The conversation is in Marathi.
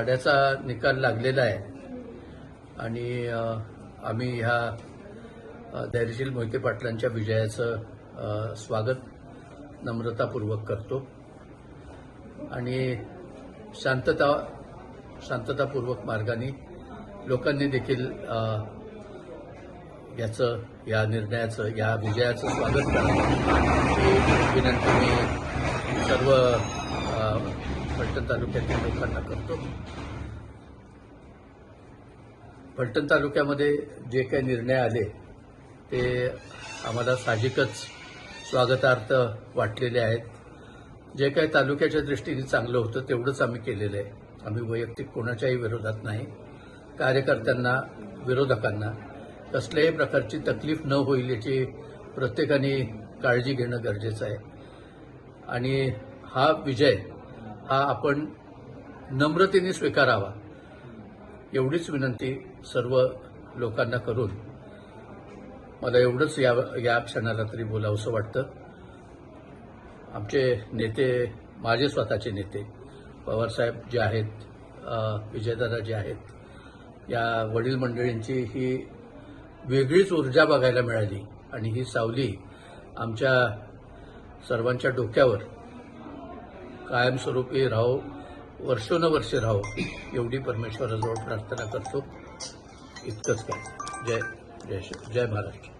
माड्याचा निकाल लागलेला आहे. आणि आम्ही ह्या धैर्यशील मोहिते पाटलांच्या विजयाचं स्वागत नम्रतापूर्वक करतो. आणि शांतता शांततापूर्वक मार्गाने लोकांनी देखील याचं या निर्णयाचं या विजयाचं स्वागत करावं विनंती मी सर्व फलटण तालुक्यातील लोकांना करतो. फलटण तालुक्यामध्ये जे काही निर्णय आले ते आम्हाला साहजिकच स्वागतार्थ वाटलेले आहेत. जे काही तालुक्याच्या दृष्टीने चांगलं होतं तेवढंच आम्ही केलेलं आहे. आम्ही वैयक्तिक कोणाच्याही विरोधात नाही. कार्यकर्त्यांना विरोधकांना कसल्याही प्रकारची तकलीफ न होईल याची प्रत्येकाने काळजी घेणं गरजेचं आहे. आणि हा विजय हा आपण नम्रतेने स्वीकारावा. एवढीच विनंती सर्व लोकांना करून मला एवढंच या या क्षणाला तरी बोलावंसं वाटतं. आमचे नेते माझे स्वतःचे नेते पवारसाहेब जे आहेत विजयदादा जे आहेत या वडील मंडळींची ही वेगळीच ऊर्जा बघायला मिळाली आणि ही सावली आमच्या सर्वांच्या डोक्यावर कायमस्वरूपी राहो वर्षोनवर्षे राहो. एवढी परमेश्वराजवळ प्रार्थना करतो. इतकंच काय. जय जय श्री- जय महाराष्ट्र.